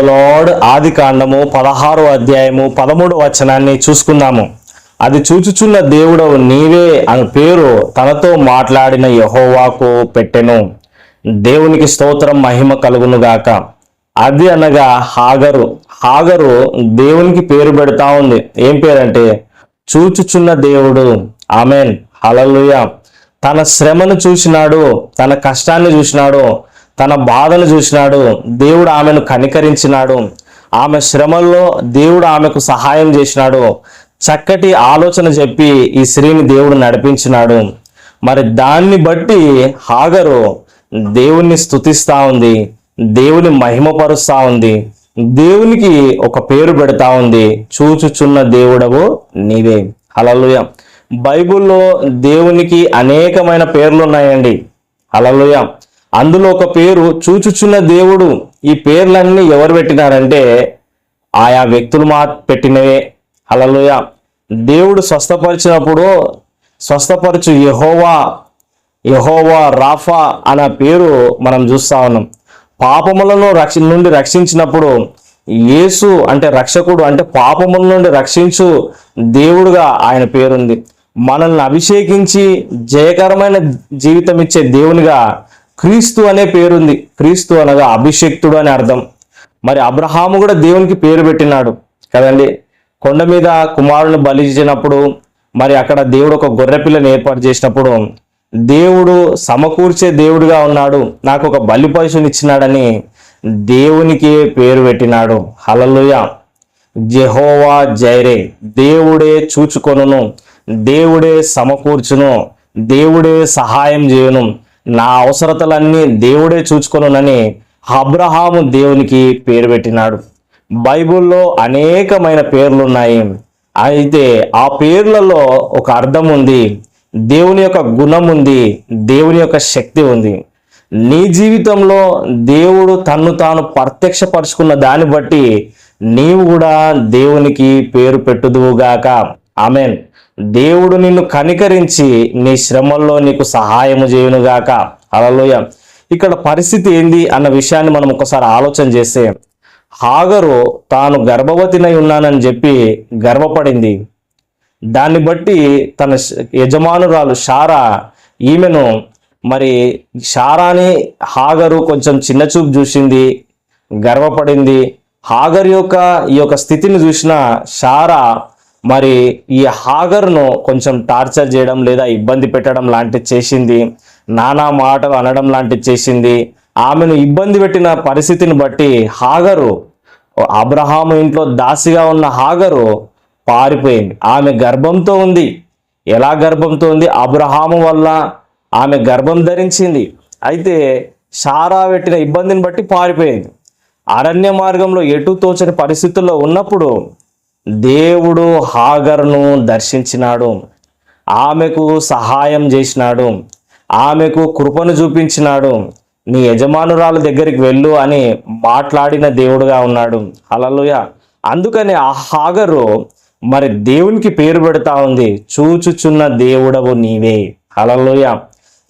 Lord ఆది కాండము పదహారో అధ్యాయము పదమూడు వచనాన్ని చూసుకుందాము. అది చూచుచున్న దేవుడవు నీవే అని పేరు తనతో మాట్లాడిన యహోవాకు పెట్టెను. దేవునికి స్తోత్రం మహిమ కలుగును గాక. అది అనగా హాగరు. హాగరు దేవునికి పేరు పెడతా ఉంది. ఏం పేరంటే? చూచుచున్న దేవుడు. ఆమెన్. హలలుయ తన శ్రమను చూసినాడు తన కష్టాన్ని చూసినాడు తన బాధను చూసినాడు దేవుడు ఆమెను కనికరించినాడు. ఆమె శ్రమల్లో దేవుడు ఆమెకు సహాయం చేసినాడు. చక్కటి ఆలోచన చెప్పి ఈ స్త్రీని దేవుడు నడిపించినాడు. మరి దాన్ని బట్టి హాగరు దేవుణ్ణి స్థుతిస్తూ ఉంది దేవుని మహిమపరుస్తా ఉంది దేవునికి ఒక పేరు పెడతా ఉంది చూచుచున్న దేవుడవు నీవే. అలలుయ బైబిల్లో దేవునికి అనేకమైన పేర్లు ఉన్నాయండి అలలుయ అందులో ఒక పేరు చూచుచున్న దేవుడు. ఈ పేర్లన్నీ ఎవరు పెట్టినారంటే ఆయా వ్యక్తులు మా పెట్టినవే. అలలోయ దేవుడు స్వస్థపరిచినప్పుడు స్వస్థపరచు యహోవా యహోవా రాఫా అనే పేరు మనం చూస్తా ఉన్నాం. పాపములను రక్ష నుండి రక్షించినప్పుడు యేసు అంటే రక్షకుడు అంటే పాపముల నుండి రక్షించు దేవుడుగా ఆయన పేరుంది. మనల్ని అభిషేకించి జయకరమైన జీవితం ఇచ్చే దేవునిగా క్రీస్తు అనే పేరుంది. క్రీస్తు అనగా అభిషేక్తుడు అని అర్థం. మరి అబ్రహాము కూడా దేవునికి పేరు పెట్టినాడు. కదండి? కొండ మీద కుమారుని బలి మరి అక్కడ దేవుడు ఒక గొర్రె పిల్లని ఏర్పాటు చేసినప్పుడు దేవుడు సమకూర్చే దేవుడిగా ఉన్నాడు. నాకు ఒక బలి పశువుని ఇచ్చినాడని దేవునికి పేరు పెట్టినాడు. Hallelujah Jehovah jireh. దేవుడే చూచుకొనును. దేవుడే సమకూర్చును. దేవుడే సహాయం చేయను. నా అవసరతలన్నీ దేవుడే చూచుకొనునని అబ్రహాము దేవునికి పేరు పెట్టినాడు. బైబిల్లో అనేకమైన పేర్లు ఉన్నాయి అయితే ఆ పేర్లలో ఒక అర్థం ఉంది దేవుని యొక్క గుణం ఉంది దేవుని యొక్క శక్తి ఉంది. నీ జీవితంలో దేవుడు తన్ను తాను ప్రత్యక్షపరుచుకున్న దాన్ని బట్టి నీవు కూడా దేవునికి పేరు పెట్టుదువుగాక. ఆమెన్. దేవుడు నిన్ను కనికరించి నీ శ్రమల్లో నీకు సహాయము చేయునుగాక. అలలోయ ఇక్కడ పరిస్థితి ఏంది అన్న విషయాన్ని మనం ఒకసారి ఆలోచన చేస్తే హాగరు తాను గర్భవతినై ఉన్నానని చెప్పి గర్వపడింది. దాన్ని బట్టి తన యజమానురాలు షారా ఈమెను మరి షారాని హాగరు కొంచెం చిన్న చూపు చూసింది గర్వపడింది. హాగర్ యొక్క ఈ యొక్క స్థితిని చూసిన షారా మరి ఈ హాగర్ను కొంచెం టార్చర్ చేయడం లేదా ఇబ్బంది పెట్టడం లాంటిది చేసింది. నానా మాటలు అనడం లాంటిది చేసింది. ఆమెను ఇబ్బంది పెట్టిన పరిస్థితిని బట్టి హాగరు అబ్రహాము ఇంట్లో దాసిగా ఉన్న హాగరు పారిపోయింది. ఆమె గర్భంతో ఉంది. ఎలా గర్భంతో ఉంది? అబ్రహాము వల్ల ఆమె గర్భం ధరించింది. అయితే షారా పెట్టిన ఇబ్బందిని బట్టి పారిపోయింది. అరణ్య మార్గంలో ఎటు తోచని పరిస్థితుల్లో ఉన్నప్పుడు దేవుడు హాగర్ను దర్శించినాడు. ఆమెకు సహాయం చేసినాడు. ఆమెకు కృపను చూపించినాడు. నీ యజమానురాలు దగ్గరికి వెళ్ళు అని మాట్లాడిన దేవుడుగా ఉన్నాడు. అలలుయ అందుకని ఆ హాగరు మరి దేవునికి పేరు పెడతా ఉంది. చూచుచున్న దేవుడవు నీవే. అలలోయ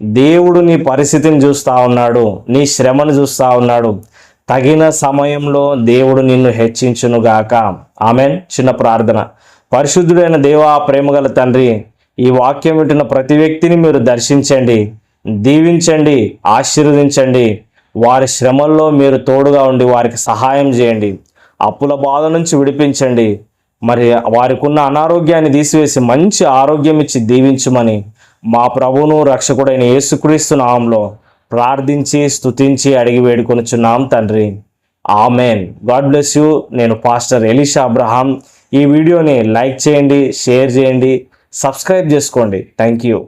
దేవుడు నీ పరిస్థితిని చూస్తా ఉన్నాడు. నీ శ్రమను చూస్తా ఉన్నాడు. తగిన సమయంలో దేవుడు నిన్ను హెచ్చించునుగాక. ఆమెన్. చిన్న ప్రార్థన. పరిశుద్ధుడైన దేవా ప్రేమగల తండ్రి ఈ వాక్యం వింటున్న ప్రతి వ్యక్తిని మీరు దర్శించండి దీవించండి ఆశీర్వదించండి. వారి శ్రమల్లో మీరు తోడుగా ఉండి వారికి సహాయం చేయండి. అప్పుల బాధ నుంచి విడిపించండి. మరి వారికి ఉన్న అనారోగ్యాన్ని తీసివేసి మంచి ఆరోగ్యం ఇచ్చి దీవించమని మా ప్రభువును రక్షకుడైన యేసుక్రీస్తు నామంలో ప్రార్థించి స్తుతించి అడిగి వేడుకొనుచున్నాం తండ్రి. ఆమెన్. God bless you. నేను పాస్టర్ ఎలీషా అబ్రహాం. ఈ వీడియోని లైక్ చేయండి షేర్ చేయండి సబ్స్క్రైబ్ చేసుకోండి. Thank you.